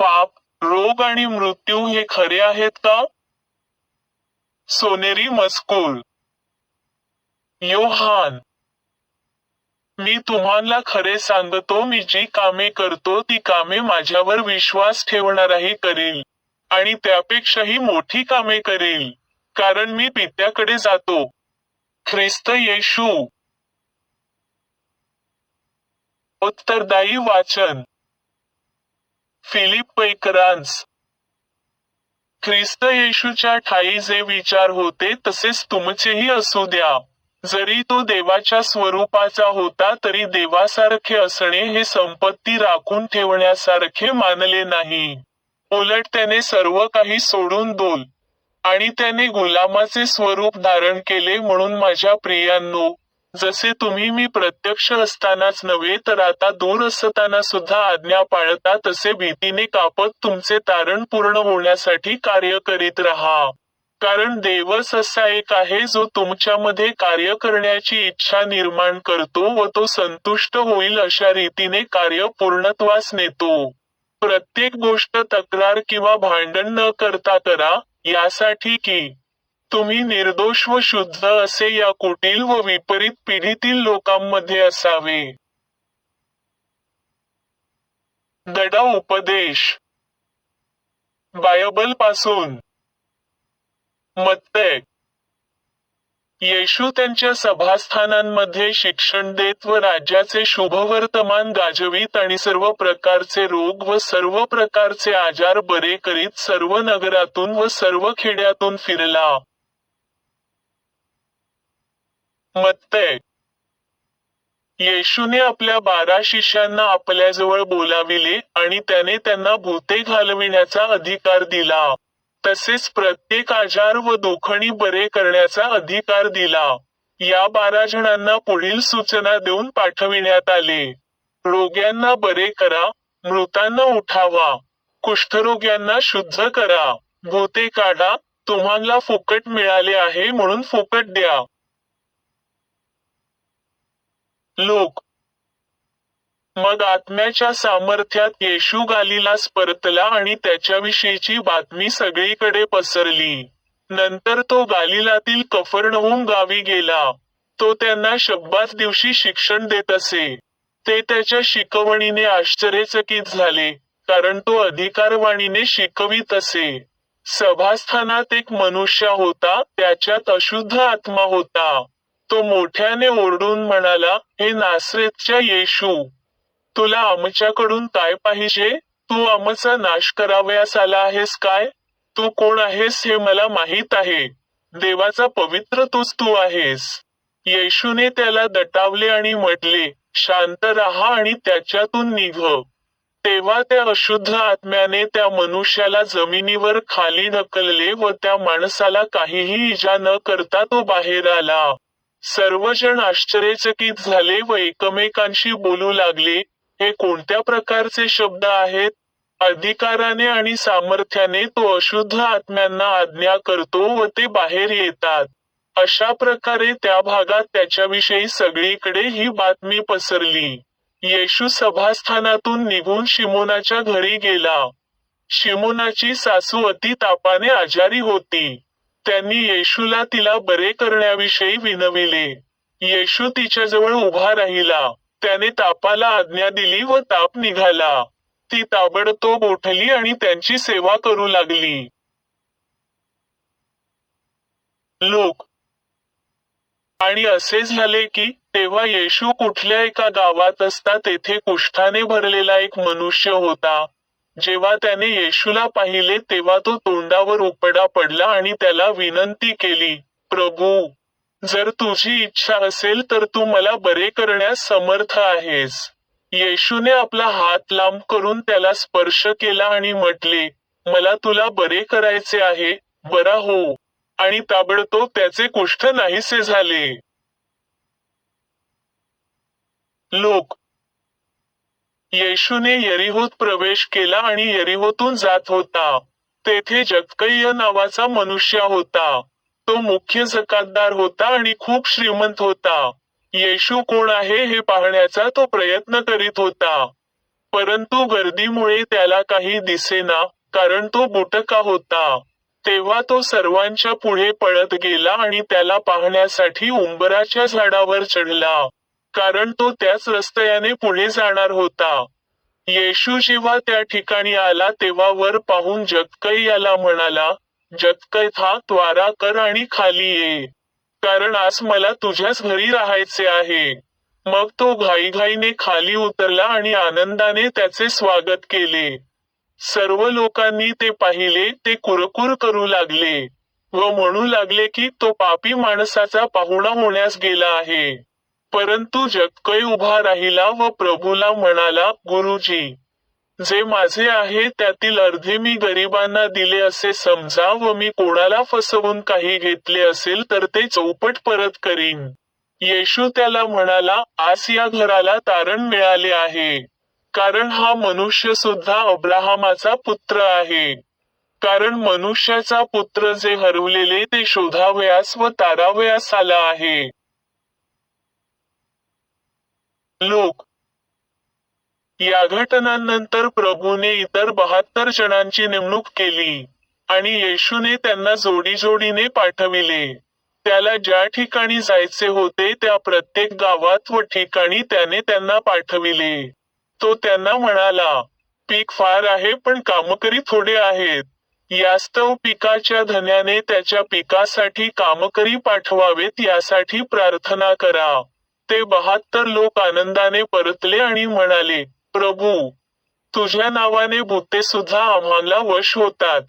पाप रोग आणि मृत्यू हे खरे आहेत का? सोनेरी मजकूर योहान मी तुम्हाला खरे सांगतो मी जी कामे करतो ती कामे माझ्यावर विश्वास ठेवणाराही करेल आणि त्यापेक्षाही मोठी कामे करेल कारण मी पित्याकडे जातो. ख्रिस्त येशू. उत्तरदायी वाचन. फिलिप पैकरांस. ख्रिस्त येशूच्या ठाई जे विचार होते तसेच तुमचेही असू द्या. जरी तो देवाच्या स्वरूपाचा होता तरी देवासारखे असणे हे संपत्ती राखून ठेवण्यासारखे मानले नाही. उलट त्याने सर्व काही सोडून दोल आणि त्याने गुलामाचे स्वरूप धारण केले म्हणून माझ्या प्रियांनो जसे तुम्ही मी प्रत्यक्ष असतानाच नव्हे तर आता दूर असताना सुद्धा आज्ञा पाळता तसे भीतीने कापत तुमचे तारण पूर्ण होण्यासाठी कार्य करीत राहा. कारण देवच असा एक आहे जो तुमच्यामध्ये कार्य करण्याची इच्छा निर्माण करतो व तो संतुष्ट होईल अशा रीतीने कार्य पूर्णत्वास नेतो. प्रत्येक गोष्ट तक्रार किंवा भांडण न करता करा यासाठी की तुम्ही निर्दोष व शुद्ध असे या कुटील व विपरीत पिढीतील लोकांमध्ये असावे. दडा उपदेश. बायबलपासून. मत्तय येशू त्यांच्या सभास्थानांमध्ये शिक्षण देत व राज्याचे शुभवर्तमान गाजवीत आणि सर्व प्रकारचे रोग व सर्व प्रकारचे आजार बरे करीत सर्व नगरातून व सर्व खेड्यातून फिरला. मत्तय येशूने आपल्या बारा शिष्यांना आपल्याजवळ बोलाविले आणि त्याने त्यांना भूते घालविण्याचा अधिकार दिला. तसेच प्रत्येक आजार व दुखणी बरे करण्याचा अधिकार दिला. या बारा जणांना पुढील सूचना देऊन पाठविण्यात आले. रोग्यांना बरे करा मृतांना उठावा कुष्ठरोग्यांना शुद्ध करा भूते काढा तुम्हाला फुकट मिळाले आहे म्हणून फुकट द्या. लोक. मग आत्म्याच्या सामर्थ्यात येशू गालीलास परतला आणि त्याच्याविषयीची बातमी सगळीकडे पसरली. नंतर तो गालिलातील कफरनहूम गावी गेला. तो त्यांना शब्बात दिवशी शिक्षण देत असे. ते त्याच्या शिकवणीने आश्चर्यचकित झाले कारण तो अधिकारवाणीने शिकवित असे. सभास्थानात एक मनुष्य होता त्याच्यात अशुद्ध आत्मा होता. तो मोठ्याने ओरडून म्हणाला हे नासरेतच्या येशू तुला आमच्याकडून काय पाहिजे? तू आमचा नाश करावयास आला आहेस काय? तू कोण आहेस हे मला माहीत आहे. देवाचा पवित्र तूच तू आहेस. येशूने त्याला दटावले आणि म्हटले शांत राहा आणि त्याच्यातून निघ. तेव्हा त्या अशुद्ध आत्म्याने त्या मनुष्याला जमिनीवर खाली ढकलले व त्या माणसाला काहीही इजा न करता तो बाहेर आला. सर्वजण आश्चर्यचकित झाले व एकमेकांशी बोलू लागले. हे कोणत्या प्रकारचे शब्द आहेत? अधिकाराने आणि सामर्थ्याने तो अशुद्ध आत्म्यांना आज्ञा करतो व ते बाहेर येतात. अशा प्रकारे त्या भागात त्याच्याविषयी सगळीकडे ही बातमी पसरली. येशू सभास्थानातून निघून शिमोनाच्या घरी गेला. शिमोनाची सासू अति तापाने आजारी होती. त्यांनी येशूला तिला बरे करण्याविषयी विनविले. येशू तिच्याजवळ उभा राहिला. त्याने तापाला आज्ञा दिली व ताप निघाला. ती ताबडतोब उठली आणि त्यांची सेवा करू लागली. लोक. आणि असे झाले की तेव्हा येशू कुठल्या एका गावात असता तेथे कुष्ठाने भरलेला एक मनुष्य होता. जेव्हा त्याने येशूला पाहिले तेव्हा तो तोंडावर उपडा पडला आणि त्याला विनंती केली प्रभू जर तुझी इच्छा असेल तर तू मला बरे करण्यास समर्थ आहेस. येशूने आपला हात लांब करून त्याला स्पर्श केला आणि म्हटले मला तुला बरे करायचे आहे बरा हो. आणि ताबडतोब त्याचे कुष्ठ नाहीसे झाले. लोक येशूने यरिहोत प्रवेश केला आणि यरिहोतून जात होता. तेथे जक्कय्य नावाचा मनुष्य होता. तो मुख्य जकातदार होता आणि खूप श्रीमंत होता. येशू कोण आहे हे पाहण्याचा तो प्रयत्न करीत होता. परंतु गर्दीमुळे त्याला काही दिसेना कारण तो बुटका होता. तेव्हा तो सर्वांच्या पुढे पळत गेला आणि त्याला पाहण्यासाठी उंबराच्या झाडावर चढला. कारण तो त्याच रस्त्याने पुढे जाणार होता. येशू जेव्हा त्या ठिकाणी आला तेव्हा वर पाहून जतकई याला म्हणाला जतकै था त्वारा कर आणि खाली ये. कारण आज मला तुझ्याच घरी राहायचे आहे. मग तो घाईघाईने खाली उतरला आणि आनंदाने त्याचे स्वागत केले. सर्व लोकांनी ते पाहिले ते कुरकुर करू लागले व म्हणू लागले की तो पापी माणसाचा पाहुणा होण्यास गेला आहे. परंतु जक्कई उभा राहिला व प्रभूला म्हणाला गुरुजी जे माझे आहे त्यातील अर्धे मी गरिबांना दिले असे समजा व मी कोणाला फसवून काही घेतले असेल तर ते चौपट परत करीन. येशू त्याला म्हणाला आज या घराला तारण मिळाले आहे कारण हा मनुष्य सुद्धा अब्राहमाचा पुत्र आहे. कारण मनुष्याचा पुत्र जे हरवलेले ते शोधावयास व तारावयास आला आहे. लोक या घटनांनंतर प्रभूने इतर बहात्तर जणांची नेमणूक केली आणि येशूने त्यांना जोडी जोडीने पाठविले. त्याला ज्या ठिकाणी जायचे होते त्या प्रत्येक गावात व ठिकाणी त्याने त्यांना पाठविले. तो त्यांना म्हणाला पीक फार आहे पण कामकरी थोडे आहेत. यास्तव पिकाच्या धन्याने त्याच्या पिकासाठी कामकरी पाठवावेत यासाठी प्रार्थना करा. ते बहात्तर लोक आनंदाने परतले आणि म्हणाले प्रभू तुझ्या नावाने भूते सुद्धा आम्हाला वश होतात.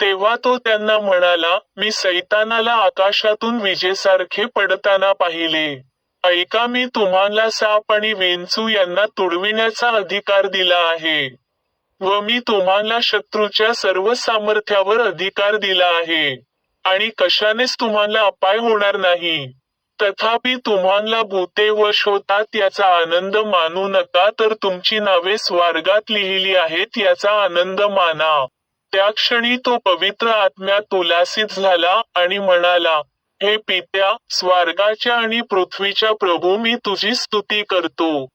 तेव्हा तो त्यांना म्हणाला मी सैतानाला आकाशातून विजेसारखे पडताना पाहिले. ऐका मी तुम्हाला साप आणि वेंचू यांना तुडविण्याचा अधिकार दिला आहे व मी तुम्हाला शत्रूच्या सर्व सामर्थ्यावर अधिकार दिला आहे. आणि कशानेच तुम्हाला अपाय होणार नाही. तथापि तुम्हाला भूते वश होतात याचा आनंद मानू नका तर तुमची नावे स्वर्गात लिहिली आहेत याचा आनंद माना. त्या क्षणी तो पवित्र आत्म्यात तुलासित झाला आणि म्हणाला हे पित्या स्वर्गाच्या आणि पृथ्वीच्या प्रभू मी तुझी स्तुती करतो.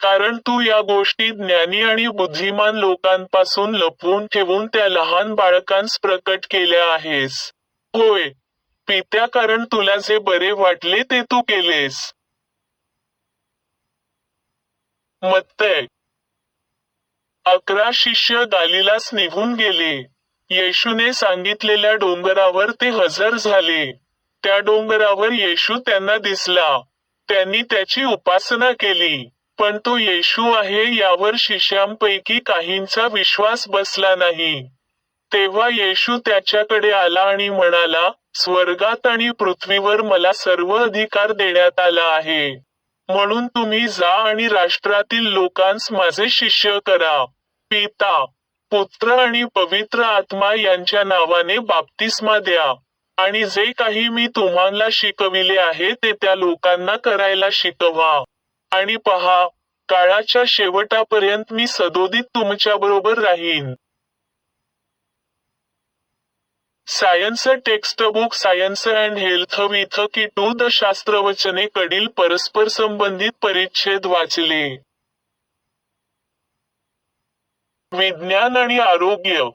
कारण तू या गोष्टी ज्ञानी आणि बुद्धिमान लोकांपासून लपवून ठेवून त्या लहान बाळकांस प्रकट केल्या आहेस. होय पित्या कारण तुला जे बरे वाटले ते तू केलेस. मत्तय अकरा शिष्य गालिलास निघून गेले. येशूने सांगितलेल्या डोंगरावर ते हजर झाले. त्या डोंगरावर येशू त्यांना दिसला. त्यांनी त्याची उपासना केली. पण तो येशू आहे यावर शिष्यांपैकी काहींचा विश्वास बसला नाही. तेव्हा येशू त्याच्याकडे आला आणि म्हणाला स्वर्गात आणि पृथ्वीवर मला सर्व अधिकार देण्यात आला आहे. म्हणून तुम्ही जा आणि राष्ट्रातील लोकांस माझे शिष्य करा. पिता पुत्र आणि पवित्र आत्मा यांच्या नावाने बाप्तिस्मा द्या. आणि जे काही मी तुम्हाला शिकविले आहे ते त्या लोकांना करायला शिकवा. आणि पहा काळाच्या शेवटापर्यंत मी सदोदित तुमच्याबरोबर राहीन. Science text book science and health with key to the शास्त्रवचने कडील परस्पर संबंधित परिच्छेद वाचले. विज्ञान आणि आरोग्य.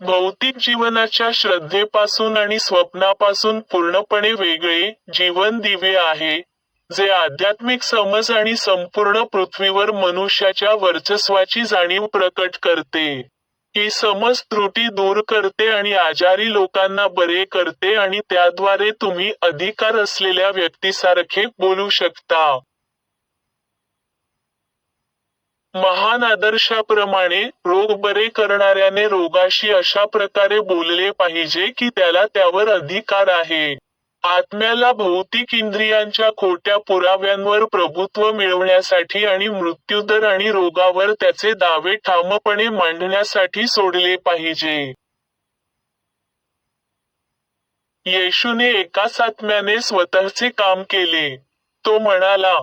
भौतिक जीवनाच्या श्रद्धेपासून आणि स्वप्नापासून पूर्णपणे वेगळे जीवन दिवे आहे जे आध्यात्मिक समज आणि संपूर्ण पृथ्वीवर मनुष्याच्या वर्चस्वाची जाणीव प्रकट करते. ही समज त्रुटी दूर करते आणि आजारी लोकांना बरे करते आणि त्याद्वारे तुम्ही अधिकार असलेल्या व्यक्तीसारखे बोलू शकता. महान आदर्शाप्रमाणे रोग बरे करणाऱ्याने रोगाशी अशा प्रकारे बोलले पाहिजे की त्याला त्यावर अधिकार आहे. आत्म्याला भौतिक इंद्रियांच्या खोट्या पुराव्यांवर प्रभुत्व मिळवण्यासाठी आणि मृत्यूदर आणि रोगावर त्याचे दावे ठामपणे मांडण्यासाठी सोडले पाहिजे. येशूने एकाच आत्म्याने स्वतःचे काम केले. तो म्हणाला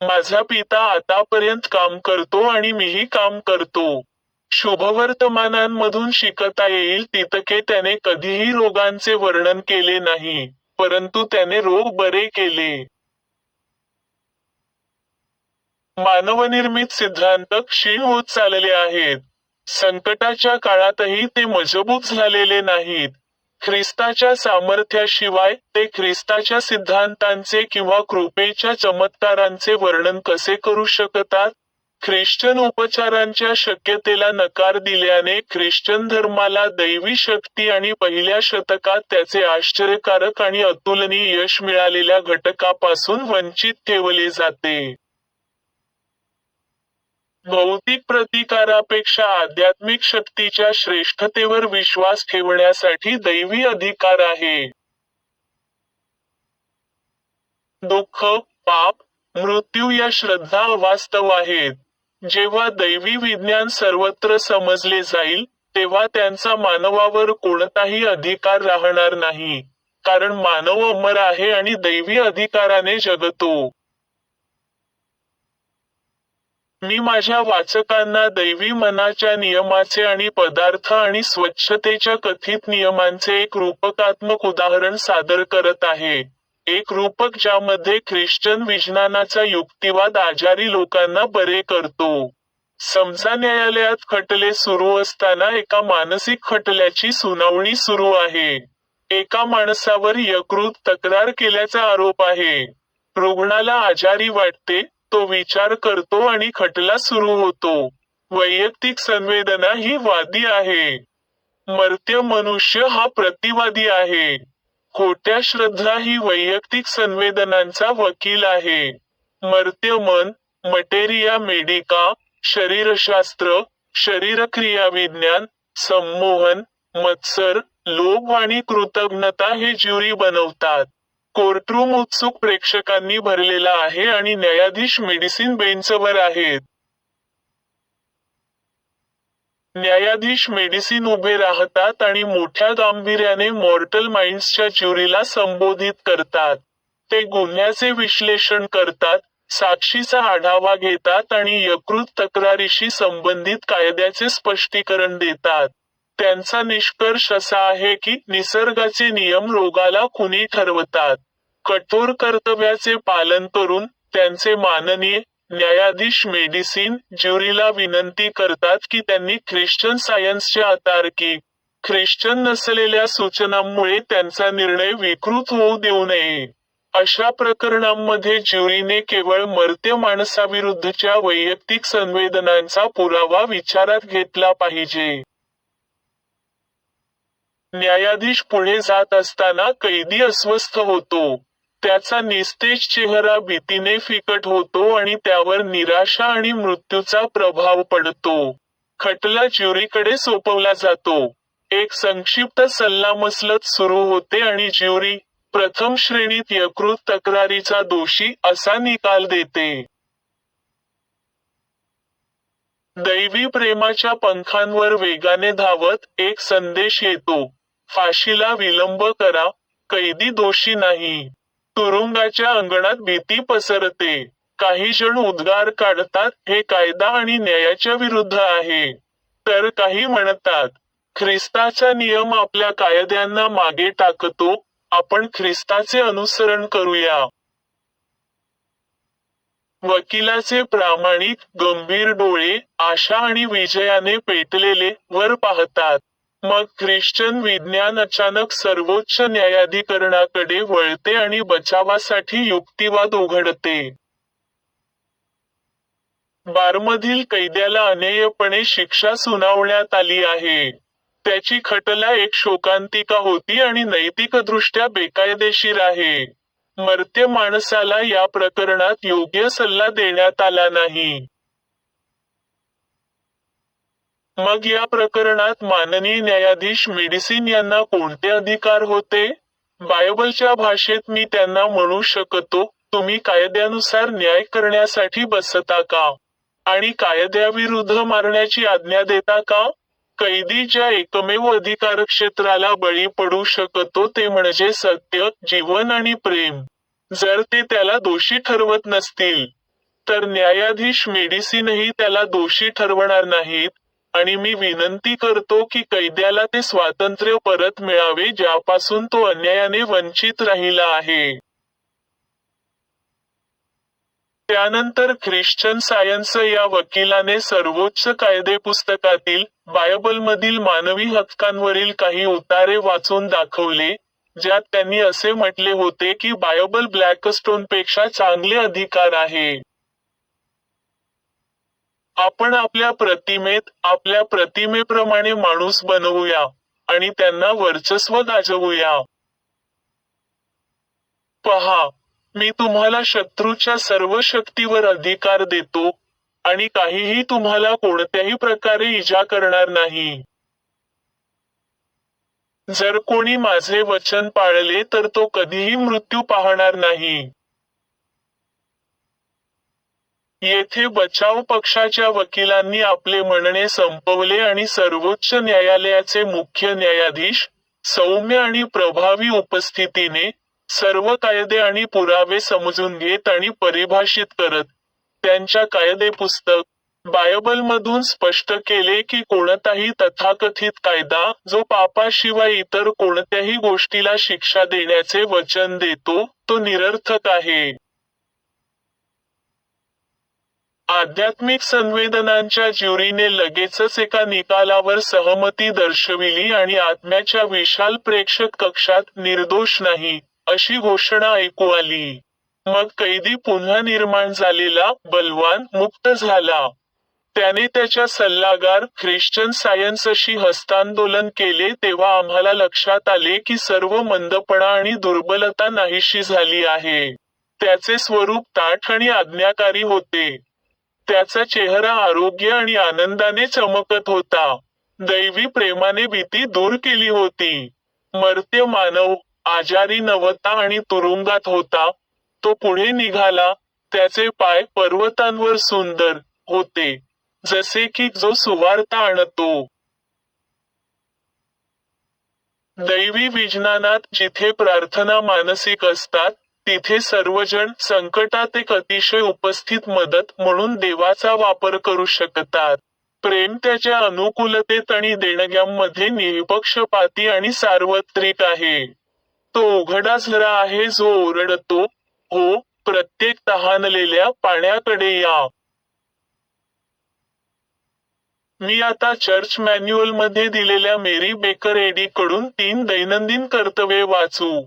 माझा पिता आतापर्यंत काम करतो आणि मीही काम करतो. शुभवर्तमानांमधून शिकता येईल तितके त्याने कधीही रोगांचे वर्णन केले नाही. परंतु त्याने रोग बरे केले. मानवनिर्मित सिद्धांत क्षीण होत चालले आहेत. संकटाच्या काळातही ते मजबूत झालेले नाहीत. ख्रिस्ताच्या सामर्थ्याशिवाय ते ख्रिस्ताच्या सिद्धांतांचे किंवा कृपेच्या चमत्कारांचे वर्णन कसे करू शकतात? ख्रिश्चन उपचारांच्या शक्यतेला नकार दिल्याने ख्रिश्चन धर्माला दैवी शक्ती आणि पहिल्या शतकात त्याचे आश्चर्यकारक आणि अतुलनीय यश मिळालेल्या घटकापासून वंचित ठेवले जाते. भौतिक प्रतिकारापेक्षा आध्यात्मिक शक्तीच्या श्रेष्ठतेवर विश्वास ठेवण्यासाठी दैवी अधिकार आहे. दुःख पाप मृत्यू या श्रद्धा अवास्तव आहेत. जेव्हा दैवी विज्ञान सर्वत्र समजले जाईल तेव्हा त्यांचा मानवावर कोणताही अधिकार राहणार नाही. कारण मानव अमर आहे आणि दैवी अधिकाराने जगतो. मी माझ्या वाचकांना दैवी मनाच्या नियमाचे आणि पदार्थ आणि स्वच्छतेच्या कथित नियमांचे एक रूपकात्मक उदाहरण सादर करत आहे. एक रूपक ज्यामध्ये ख्रिश्चन विज्ञानाचा युक्तिवाद आजारी लोकांना बरे करतो. समजा न्यायालयात खटले सुरू असताना एका मानसिक खटल्याची सुनावणी सुरू आहे. एका माणसावर यकृत तक्रार केल्याचा आरोप आहे. रुग्णाला आजारी वाटते तो विचार करतो आणि खटला सुरू होतो. वैयक्तिक संवेदना ही वादी आहे. मर्त्य मनुष्य हा प्रतिवादी आहे. खोट्या श्रद्धा ही वैयक्तिक संवेदनांचा वकील आहे. मर्त्य मन मटेरिया मेडिका शरीरशास्त्र शरीरक्रिया विज्ञान संमोहन मत्सर लोभ आणि कृतज्ञता हे ज्युरी बनवतात. कोर्टरूम उत्सुक प्रेक्षकांनी भरलेला आहे आणि न्यायाधीश मेडिसिन बेंचवर आहेत. न्यायाधीश मेडिसिन उभे राहतात आणि मोठ्या गांभीर्याने मॉर्टल माइंड्सच्या ज्युरीला संबोधित करतात. ते गुन्ह्याचे विश्लेषण करतात साक्षीचा आढावा घेतात आणि यकृत तक्रारीशी संबंधित कायद्याचे स्पष्टीकरण देतात. त्यांचा निष्कर्ष असा आहे की निसर्गाचे नियम रोगाला खुनी ठरवतात. कठोर कर्तव्याचे पालन करून त्यांचे माननीय न्यायाधीश मेडिसिन ज्युरीला विनंती करतात की त्यांनी ख्रिश्चन सायन्सच्या अतार्किक ख्रिश्चन नसलेल्या सूचनांमुळे त्यांचा निर्णय विकृत होऊ देऊ नये. अशा प्रकरणांमध्ये ज्युरीने केवळ मर्त्य माणसाविरुद्धच्या वैयक्तिक संवेदनांचा पुरावा विचारात घेतला पाहिजे. न्यायाधीश पुढे जात असताना कैदी अस्वस्थ होतो. त्याचा निस्तेज चेहरा भीतीने फिकट होतो आणि त्यावर निराशा आणि मृत्यूचा प्रभाव पडतो. खटला ज्युरीकडे सोपवला जातो. एक संक्षिप्त सल्लामसलत सुरू होते आणि ज्युरी प्रथम श्रेणीत यकृत तक्रारीचा दोषी असा निकाल देते. दैवी प्रेमाच्या पंखांवर वेगाने धावत एक संदेश येतो. फाशीला विलंब करा कैदी दोषी नाही. तुरुंगाच्या अंगणात भीती पसरते. काही जण उद्गार काढतात हे कायदा आणि न्यायाच्या विरुद्ध आहे. तर काही म्हणतात ख्रिस्ताचा नियम आपल्या कायद्यांना मागे टाकतो आपण ख्रिस्ताचे अनुसरण करूया. वकिलाचे प्रामाणिक गंभीर डोळे आशा आणि विजयाने पेटलेले वर पाहतात. मग ख्रिश्चन विज्ञान अचानक सर्वोच्च न्यायाधिकरणाकडे वळते आणि बचावासाठी युक्तिवाद उघडते. बारमधील कैद्याला अनेयपणे शिक्षा सुनावण्यात आली आहे. त्याची खटला एक शोकांतिका होती आणि नैतिकदृष्ट्या बेकायदेशीर आहे. मर्त्य माणसाला या प्रकरणात योग्य सल्ला देण्यात आला नाही. मग या प्रकरणात माननीय न्यायाधीश मेडिसिन यांना कोणते अधिकार होते? बायबलच्या भाषेत मी त्यांना म्हणू शकतो तुम्ही कायद्यानुसार न्याय करण्यासाठी बसता का? आणि कायद्याविरुद्ध मारण्याची आज्ञा देता का? कैदी ज्या एकमेव अधिकार क्षेत्राला बळी पडू शकतो ते म्हणजे सत्य जीवन आणि प्रेम. जर ते त्याला दोषी ठरवत नसतील तर न्यायाधीश मेडिसिनही त्याला दोषी ठरवणार नाहीत. आणि मी विनंती करतो की कैद्याला ते स्वातंत्र्य परत मिळावे ज्यापासून तो अन्यायाने वंचित राहिला आहे. त्यानंतर ख्रिश्चन सायन्स या वकिलाने सर्वोच्च कायदे पुस्तकातील बायबलमधील मानवी हक्कांवरील काही उतारे वाचून दाखवले ज्यात त्यांनी असे म्हटले होते की बायबल ब्लॅकस्टोनपेक्षा चांगले अधिकार आहे. आपण आपल्या प्रतिमेत आपल्या प्रतिमेप्रमाणे माणूस बनवूया आणि त्यांना वर्चस्व गाजवूया. पहा मी तुम्हाला शत्रूच्या सर्व शक्तीवर अधिकार देतो आणि काहीही तुम्हाला कोणत्याही प्रकारे इजा करणार नाही. जर कोणी माझे वचन पाळले तर तो कधीही मृत्यू पाहणार नाही. येथे बचाव पक्षाच्या वकिलांनी आपले म्हणणे संपवले आणि सर्वोच्च न्यायालयाचे मुख्य न्यायाधीश सौम्य आणि प्रभावी उपस्थितीने सर्व कायदे आणि पुरावे समजून घेत आणि परिभाषित करत त्यांच्या कायदे पुस्तक बायबलमधून स्पष्ट केले की कोणताही तथाकथित कायदा जो पापाशिवाय इतर कोणत्याही गोष्टीला शिक्षा देण्याचे वचन देतो तो निरर्थक आहे. आध्यात्मिक संवेदनांच्या ज्युरीने लगेचच एका निकालावर सहमती दर्शविली आणि आत्म्याच्या विशाल प्रेक्षक कक्षात निर्दोष नाही अशी घोषणा ऐकू आली. मग कैदी पुन्हा निर्माण झालेला बलवान मुक्त झाला. त्याने त्याच्या सल्लागार ख्रिश्चन सायन्सशी हस्तांदोलन केले तेव्हा आम्हाला लक्षात आले की सर्व मंदपणा आणि दुर्बलता नाहीशी झाली आहे. त्याचे स्वरूप ताठ आणि आज्ञाकारी होते. त्याचा चेहरा आरोग्य आणि आनंदाने चमकत होता. दैवी प्रेमाने भीती दूर केली होती. मर्त्य मानव आजारी नवता आणि तुरुंगात होता. तो पुढे निघाला. त्याचे पाय पर्वतांवर सुंदर होते. जसे की जो सुवार्ता आणतो. दैवी विज्ञानात जिथे प्रार्थना मानसिक असतात तिथे सर्वजण संकटात एक अतिशय उपस्थित मदत म्हणून देवाचा वापर करू शकतात. प्रेम त्याच्या अनुकूलतेत आणि देणग्यांमध्ये निपक्षपाती आणि सार्वत्रिक आहे. तो उघडा झरा आहे जो ओरडतो हो प्रत्येक तहानलेल्या पाण्याकडे या. मी आता चर्च मॅन्युअलमध्ये दिलेल्या मेरी बेकर एडी कडून तीन दैनंदिन कर्तव्ये वाचू.